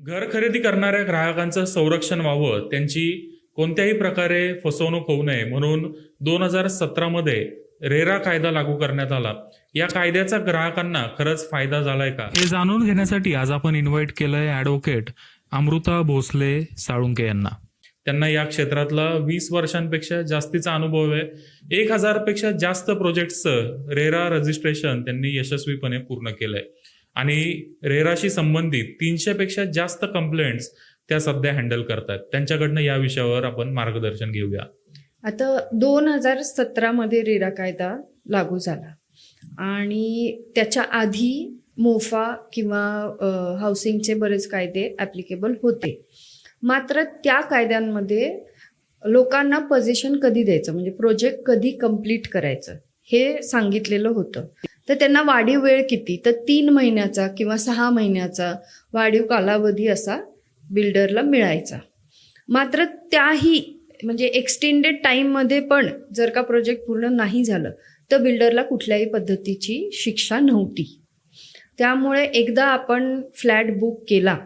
घर खरेदी करणाऱ्या ग्राहकांचं संरक्षण व्हावं त्यांची कोणत्याही प्रकारे फसवणूक होऊ नये म्हणून दोन हजार सतरामध्ये रेरा कायदा लागू करण्यात आला. या कायद्याचा ग्राहकांना खरंच फायदा झालाय का? हे जाणून घेण्यासाठी आज आपण इन्व्हाइट केलंय ॲडव्होकेट अमृता भोसले साळुंके यांना. त्यांना या क्षेत्रातला वीस वर्षांपेक्षा जास्तीचा अनुभव आहे. एक हजारपेक्षा जास्त प्रोजेक्टचं रेरा रजिस्ट्रेशन त्यांनी यशस्वीपणे पूर्ण केलंय. आणि रेराशी संबंधित तीनशेपेक्षा जास्त कंप्लेंट्स त्या सध्या हँडल करतात. त्यांच्याकडनं या विषयावर आपण मार्गदर्शन घेऊया. आता दोन हजार सतरामध्ये रेरा कायदा लागू झाला. आणि त्याच्या आधी मोफा किंवा हाऊसिंगचे बरेच कायदे ॲप्लिकेबल होते. मात्र त्या कायद्यांमध्ये लोकांना पोझिशन कधी द्यायचं? म्हणजे प्रोजेक्ट कधी कंप्लीट करायचं? हे सांगितलेलं होतं. तर त्यांना वाढीव वेळ किती? तर तीन महिन्याचा किंवा सहा महिन्याचा वाढीव कालावधी असा बिल्डरला मिळायचा. मात्र त्याही म्हणजे एक्सटेंडेड टाईममध्ये पण जर का प्रोजेक्ट पूर्ण नाही झालं तर बिल्डरला कुठल्याही पद्धतीची शिक्षा नव्हती. त्यामुळे एकदा आपण फ्लॅट बुक केला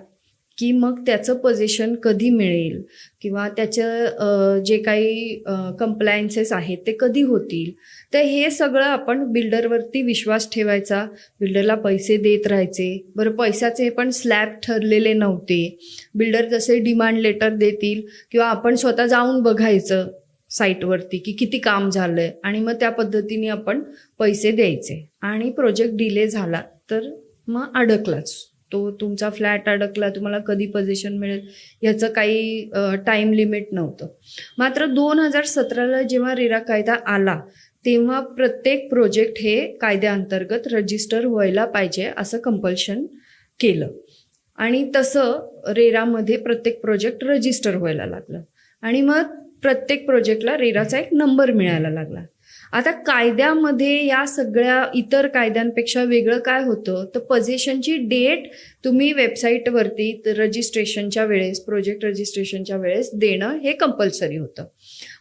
की मग त्याचं पोझिशन कधी मिळेल? किंवा त्याचं जे काही कंप्लायन्सेस आहेत ते कधी होतील? तर हे सगळं आपण बिल्डरवरती विश्वास ठेवायचा. बिल्डरला पैसे देत राहायचे. बरं पैशाचे पण स्लॅब ठरलेले नव्हते. बिल्डर जसे डिमांड लेटर देतील किंवा आपण स्वतः जाऊन बघायचं साईटवरती की किती काम झालंय आणि मग त्या पद्धतीने आपण पैसे द्यायचे. आणि प्रोजेक्ट डिले झाला तर मग अडकलाच. तो तुमचा फ्लॅट अडकला तुम्हाला कधी पोझिशन मिळेल ह्याचं काही टाईम लिमिट नव्हतं. मात्र दोन हजार सतराला जेव्हा रेरा कायदा आला तेव्हा प्रत्येक प्रोजेक्ट हे कायद्याअंतर्गत रजिस्टर व्हायला पाहिजे असं कंपल्शन केलं. आणि तसं रेरामध्ये प्रत्येक प्रोजेक्ट रजिस्टर व्हायला लागलं. आणि मग प्रत्येक प्रोजेक्टला रेराचा एक नंबर मिळायला लागला. आता कायद्यामध्ये या सगळ्या इतर कायद्यांपेक्षा वेगळं काय होतं? तर पजेशनची डेट तुम्ही वेबसाईटवरती रजिस्ट्रेशनच्या वेळेस प्रोजेक्ट रजिस्ट्रेशनच्या वेळेस देणं हे कंपल्सरी होतं.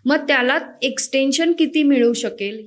मग त्याला एक्सटेन्शन किती मिळू शकेल?